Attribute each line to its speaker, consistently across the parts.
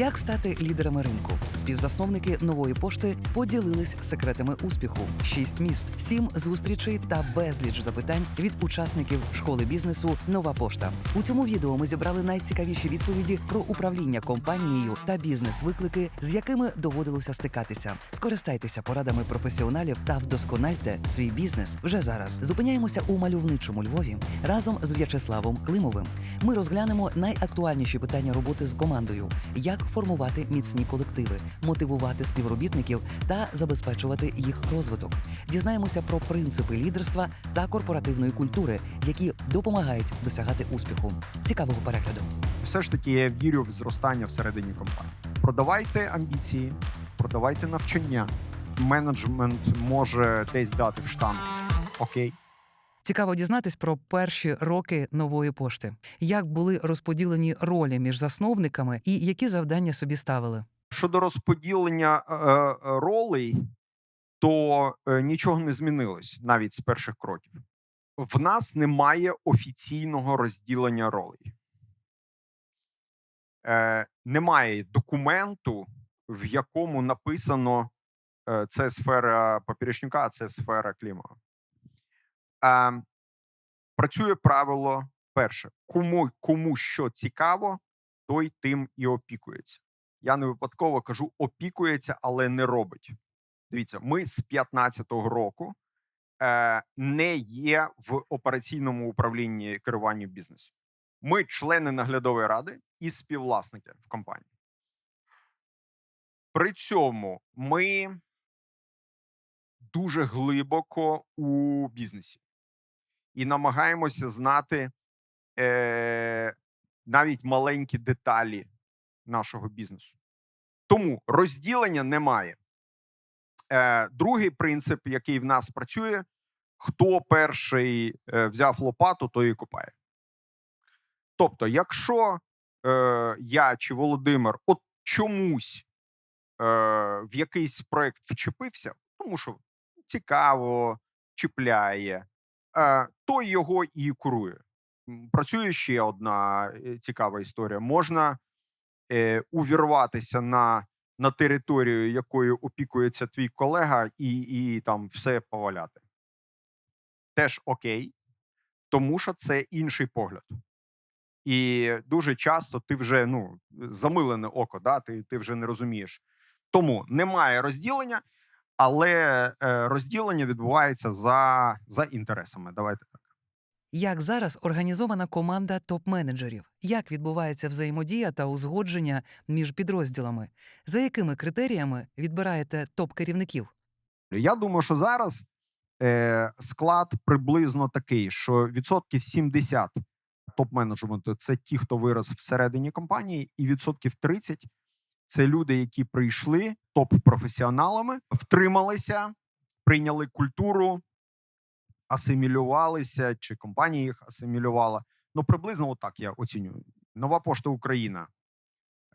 Speaker 1: Як стати лідерами ринку? Співзасновники нової пошти поділились секретами успіху: шість міст, сім зустрічей та безліч запитань від учасників школи бізнесу. Нова пошта. У цьому відео ми зібрали найцікавіші відповіді про управління компанією та бізнес-виклики, з якими доводилося стикатися. Скористайтеся порадами професіоналів та вдоскональте свій бізнес вже зараз. Зупиняємося у мальовничому Львові разом з В'ячеславом Климовим. Ми розглянемо найактуальніші питання роботи з командою, як формувати міцні колективи, мотивувати співробітників та забезпечувати їх розвиток. Дізнаємося про принципи лідерства та корпоративної культури, які допомагають досягати успіху. Цікавого перегляду.
Speaker 2: все ж таки я вірю в зростання всередині компанії. Продавайте амбіції, продавайте навчання. Менеджмент може десь дати в штанг. Окей.
Speaker 1: Цікаво дізнатись про перші роки нової пошти, як були розподілені ролі між засновниками і які завдання собі ставили.
Speaker 2: Щодо розподілення е, е, ролей, то е, нічого не змінилось навіть з перших кроків. В нас немає офіційного розділення ролей. Е, немає документу, в якому написано це сфера Поперечнюка, а це сфера Клімова. Е, працює правило перше: кому, кому що цікаво, той тим і опікується. Я не випадково кажу опікується, але не робить. Дивіться, ми з 15-го року е, не є в операційному управлінні керуванню бізнесу. Ми члени наглядової ради і співвласники в компанії. При цьому ми дуже глибоко у бізнесі і намагаємося знати е, навіть маленькі деталі нашого бізнесу. Тому розділення немає. Е, другий принцип, який в нас працює: хто перший е, взяв лопату, той і копає. Тобто, якщо е, я чи Володимир от чомусь е, в якийсь проект вчепився, тому що цікаво, чіпляє, е, то його і курує. Працює ще одна е, цікава історія. Можна е, увірватися на, на територію, якою опікується твій колега, і, і там все поваляти. Теж окей, тому що це інший погляд. І дуже часто ти вже ну, замилене око, да? ти, ти вже не розумієш. Тому немає розділення, але е, розділення відбувається за, за інтересами. Давайте так.
Speaker 1: Як зараз організована команда топ-менеджерів? Як відбувається взаємодія та узгодження між підрозділами? За якими критеріями відбираєте топ-керівників?
Speaker 2: Я думаю, що зараз е, склад приблизно такий, що відсотків 70 топ-менеджменту це ті, хто вирос всередині компанії, і відсотків 30 це люди, які прийшли топ-професіоналами, втрималися, прийняли культуру, асимілювалися, чи компанія їх асимілювала. Ну, приблизно отак я оцінюю. Нова пошта Україна.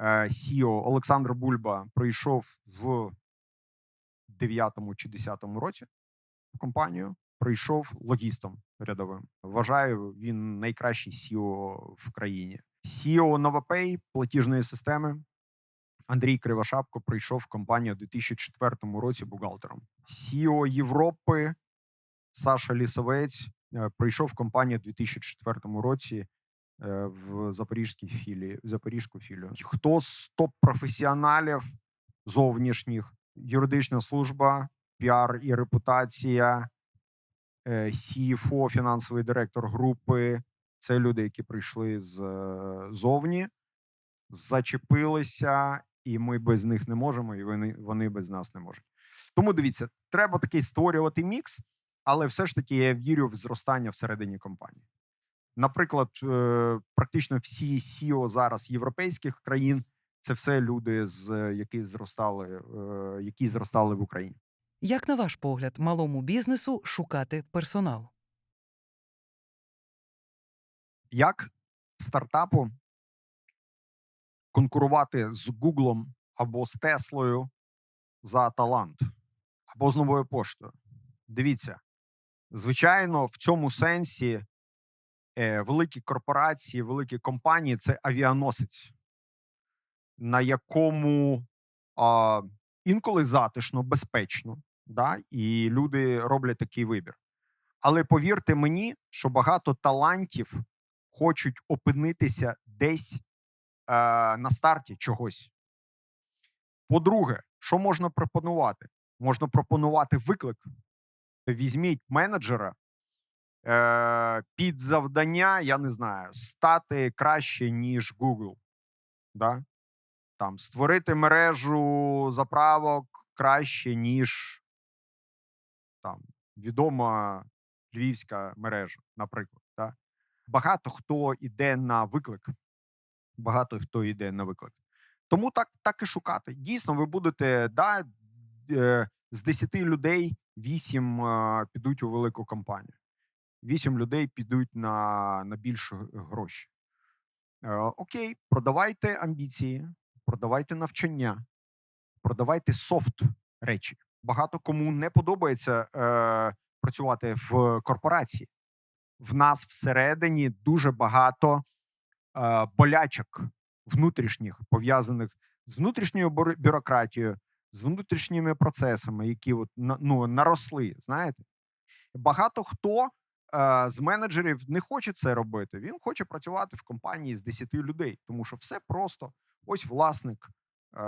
Speaker 2: е, CEO Олександр Бульба прийшов в 9 чи 10 році в компанію. Прийшов логістом рядовим. Вважаю, він найкращий CEO в країні. CEO NovaPay платіжної системи Андрій Кривошапко прийшов в компанію у 2004 році бухгалтером. CEO Європи Саша Лісовець е, прийшов в компанію у 2004 році в запорізькій філії, в запорізьку філію. Хто з топ-професіоналів зовнішніх, юридична служба, піар і репутація, CFO, фінансовий директор групи. Це люди, які прийшли з е, зовні, зачепилися, і ми без них не можемо, і вони, вони без нас не можуть. Тому дивіться, треба такий створювати мікс, але все ж таки я вірю в зростання всередині компанії. Наприклад, е, практично всі CEO зараз європейських країн це все люди, з які зростали, е, які зростали в Україні.
Speaker 1: Як на ваш погляд, малому бізнесу шукати персонал?
Speaker 2: Як стартапу конкурувати з Гуглом або з Теслою за талант, або з новою поштою? Дивіться, звичайно, в цьому сенсі е, великі корпорації, великі компанії це авіаносець. на якому а, інколи затишно, безпечно, да, і люди роблять такий вибір. Але повірте мені, що багато талантів хочуть опинитися десь е, на старті чогось. По-друге, що можна пропонувати? Можна пропонувати виклик. Візьміть менеджера е, під завдання, я не знаю, стати краще, ніж Google. Да? Там, створити мережу заправок краще, ніж там, відома львівська мережа, наприклад. Да? Багато хто йде на виклик. Багато хто йде на виклик. Тому так, так і шукати. Дійсно, ви будете да, е, з 10 людей 8 е, підуть у велику компанію. 8 людей підуть на, на більше гроші. Е, окей, продавайте амбіції, продавайте навчання, продавайте софт речі. Багато кому не подобається е, працювати в корпорації. В нас всередині дуже багато е, болячок внутрішніх, пов'язаних з внутрішньою бюро- бюрократією, з внутрішніми процесами, які от, ну, наросли. Знаєте, багато хто е, з менеджерів не хоче це робити. Він хоче працювати в компанії з 10 людей, тому що все просто. Ось власник, е,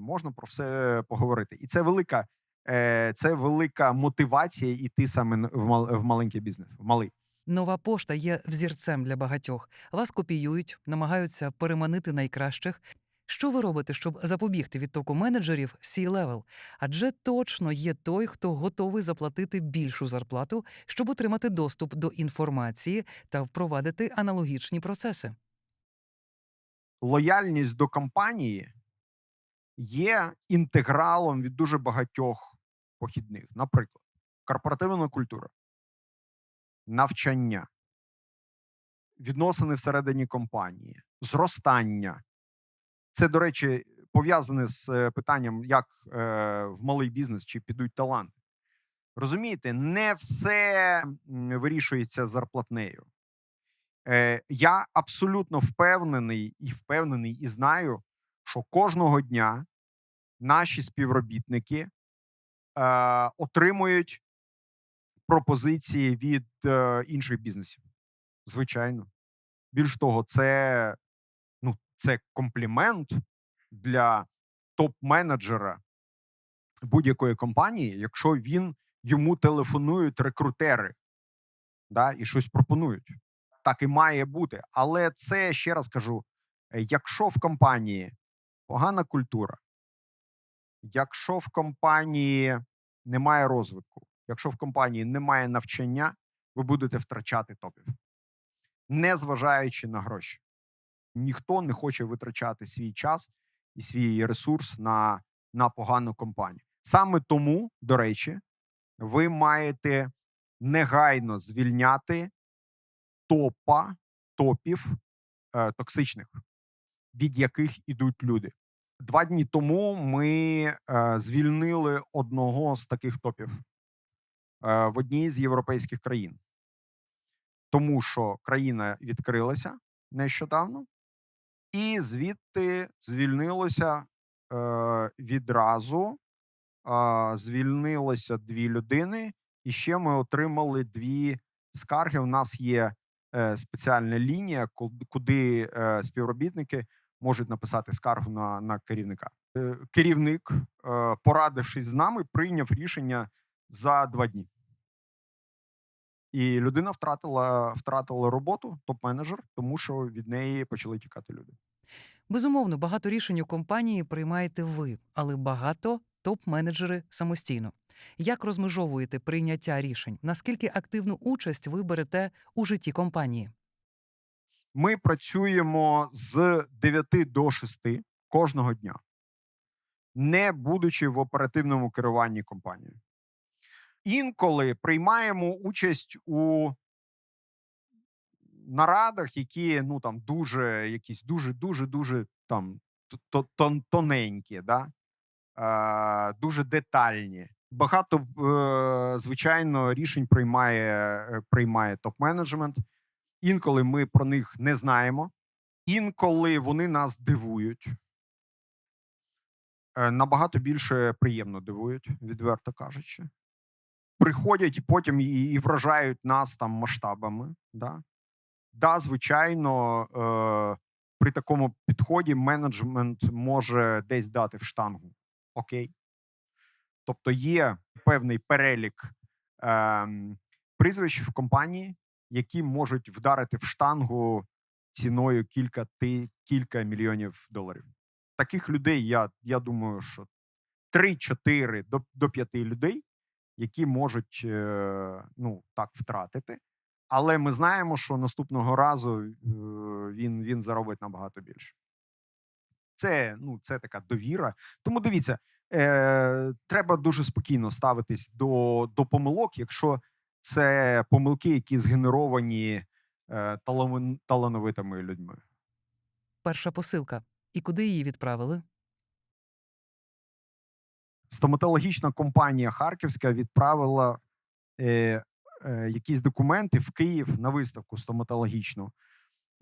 Speaker 2: можна про все поговорити. І це велика, е, це велика мотивація йти саме в, мал, в маленький бізнес, в малий.
Speaker 1: Нова пошта є взірцем для багатьох. Вас копіюють, намагаються переманити найкращих. Що ви робите, щоб запобігти відтоку менеджерів C-level? Адже точно є той, хто готовий заплатити більшу зарплату, щоб отримати доступ до інформації та впровадити аналогічні процеси.
Speaker 2: лояльність до компанії є інтегралом від дуже багатьох похідних. Наприклад, корпоративна культура, навчання, відносини всередині компанії, зростання. Це, до речі, пов'язане з е, питанням, як е, в малий бізнес чи підуть таланти. Розумієте, не все вирішується зарплатнею. Е, я абсолютно впевнений і впевнений, і знаю, що кожного дня наші співробітники е, отримують пропозиції від е, інших бізнесів. Звичайно. Більш того, це, це комплімент для топ-менеджера будь-якої компанії, якщо він йому телефонують рекрутери да, і щось пропонують так і має бути. Але це ще раз кажу: якщо в компанії погана культура, якщо в компанії немає розвитку, якщо в компанії немає навчання, ви будете втрачати топів, незважаючи на гроші. Ніхто не хоче витрачати свій час і свій ресурс на, на погану компанію. Саме тому, до речі, ви маєте негайно звільняти топа топів е, токсичних, від яких ідуть люди. Два дні тому ми е, звільнили одного з таких топів е, в одній з європейських країн, тому що країна відкрилася нещодавно, і звідти звільнилося е, відразу. е, Звільнилося дві людини, і ще ми отримали дві скарги. У нас є е, спеціальна лінія, куди е, співробітники можуть написати скаргу на, на керівника. Е, Керівник, е, порадившись з нами, прийняв рішення за два дні. І людина втратила, втратила роботу, топ-менеджер, тому що від неї почали тікати люди.
Speaker 1: Безумовно, багато рішень у компанії приймаєте ви, але багато топ-менеджери самостійно. Як розмежовуєте прийняття рішень? Наскільки активну участь ви берете у житті компанії?
Speaker 2: Ми працюємо з 9 до 6 кожного дня, не будучи в оперативному керуванні компанією. Інколи приймаємо участь у нарадах, які ну там дуже якісь дуже, дуже, дуже там тоненькі, да? е, дуже детальні. Багато, е, звичайно, рішень приймає, приймає топ-менеджмент. Інколи ми про них не знаємо. Інколи вони нас дивують. Е, Набагато більше приємно дивують, відверто кажучи. Приходять і потім і, і вражають нас там масштабами. Да, да звичайно, е, при такому підході менеджмент може десь дати в штангу. Окей. Тобто є певний перелік ем, прізвищ в компанії, які можуть вдарити в штангу ціною кілька ти, кілька мільйонів доларів. Таких людей я, я думаю, що 3-4 до, до 5 людей, які можуть е, ну, так втратити. Але ми знаємо, що наступного разу е, він, він заробить набагато більше. Це, ну, це така довіра. Тому дивіться, е, треба дуже спокійно ставитись до, до помилок, якщо це помилки, які згенеровані е, талановитими людьми.
Speaker 1: Перша посилка. І куди її відправили?
Speaker 2: Стоматологічна компанія Харківська відправила е, е, якісь документи в Київ на виставку стоматологічну.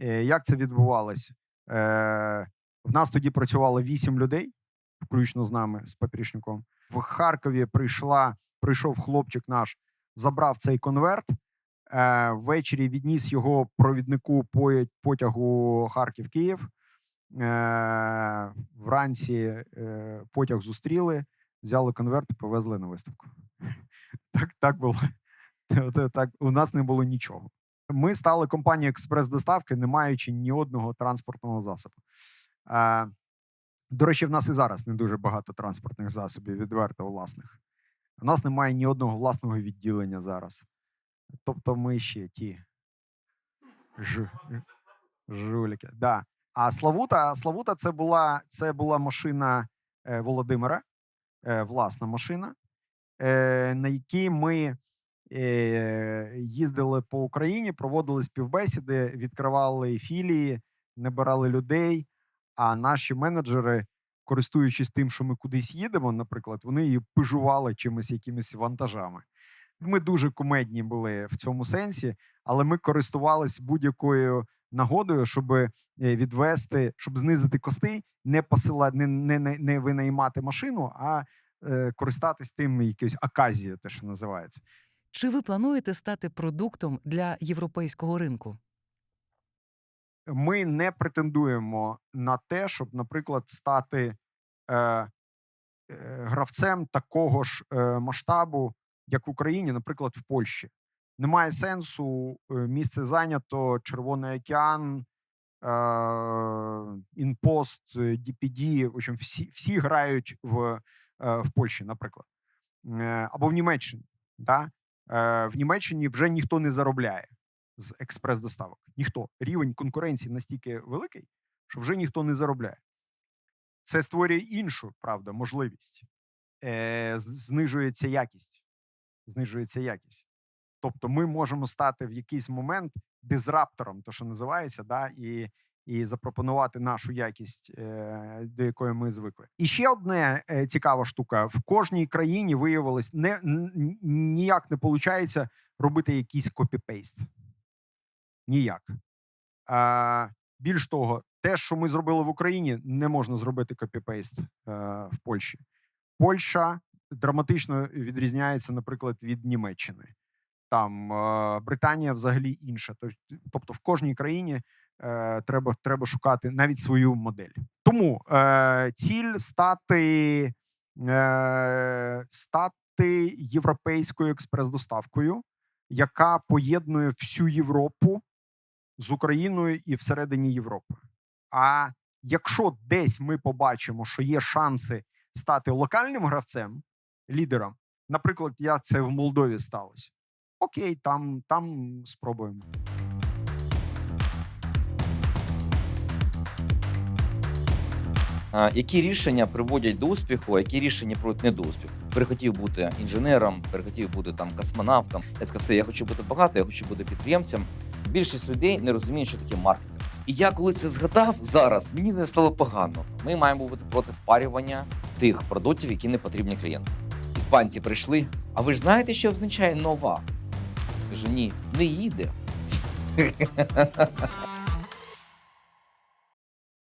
Speaker 2: Е, як це відбувалося? Е, в нас тоді працювало вісім людей, включно з нами, з Папірішником. В Харкові прийшла, прийшов хлопчик наш, забрав цей конверт. Е, ввечері відніс його провіднику потягу Харків-Київ. Е, вранці е, потяг зустріли, взяли конверт і повезли на виставку. Так, так було. От, Так, у нас не було нічого. Ми стали компанією експрес-доставки, не маючи ні одного транспортного засобу. Е, до речі, в нас і зараз не дуже багато транспортних засобів, відверто власних. У нас немає ні одного власного відділення зараз. Тобто ми ще ті жу, жуліки. Да. А Славута, Славута це була, це була машина е, Володимира, е, власна машина, е, на якій ми е, їздили по Україні, проводили співбесіди, відкривали філії, набирали людей. А наші менеджери, користуючись тим, що ми кудись їдемо, наприклад, вони її пижували чимось, якимись вантажами. Ми дуже кумедні були в цьому сенсі, але ми користувалися будь-якою нагодою, щоб е, відвести, щоб знизити кости, не посила, не, не, не, не винаймати машину, а е, користатись тим якоюсь аказією, те, що називається.
Speaker 1: Чи ви плануєте стати продуктом для європейського ринку?
Speaker 2: Ми не претендуємо на те, щоб, наприклад, стати е, е, гравцем такого ж е, масштабу, як в Україні, наприклад, в Польщі. Немає сенсу е, місце зайнято Червоний океан, е, Інпост, е, DPD, в общем, всі, всі грають в, е, в Польщі, наприклад, Е, або в Німеччині. Да? Е, В Німеччині вже ніхто не заробляє з експрес-доставок. Ніхто. Рівень конкуренції настільки великий, що вже ніхто не заробляє. Це створює іншу, правда, можливість. Е, знижується якість. Знижується якість. Тобто ми можемо стати в якийсь момент дизраптором, то що називається, да, і, і запропонувати нашу якість, е, до якої ми звикли. І ще одне е, цікава штука: в кожній країні виявилось не ніяк не виходить робити якийсь копіпейст. Ніяк. А, більш того, те, що ми зробили в Україні, не можна зробити копіпейст е, в Польщі. Польща драматично відрізняється, наприклад, від Німеччини. Там е, Британія взагалі інша. Тобто, в кожній країні е, треба, треба шукати навіть свою модель. Тому е, ціль стати, е, стати європейською експрес-доставкою, яка поєднує всю Європу з Україною і всередині Європи. А якщо десь ми побачимо, що є шанси стати локальним гравцем, лідером, наприклад, як це в Молдові сталося. Окей, там, там спробуємо.
Speaker 3: Які рішення приводять до успіху, а які рішення приводять не до успіху? Перехотів бути інженером, перехотів бути там космонавтом. Я сказав, все, я хочу бути багатим, я хочу бути підприємцем. Більшість людей не розуміє, що таке маркетинг. І я коли це згадав зараз, мені не стало погано. Ми маємо бути проти впарювання тих продуктів, які не потрібні клієнту. Іспанці прийшли. А ви ж знаєте, що означає нова? Кажу, ні, не їде.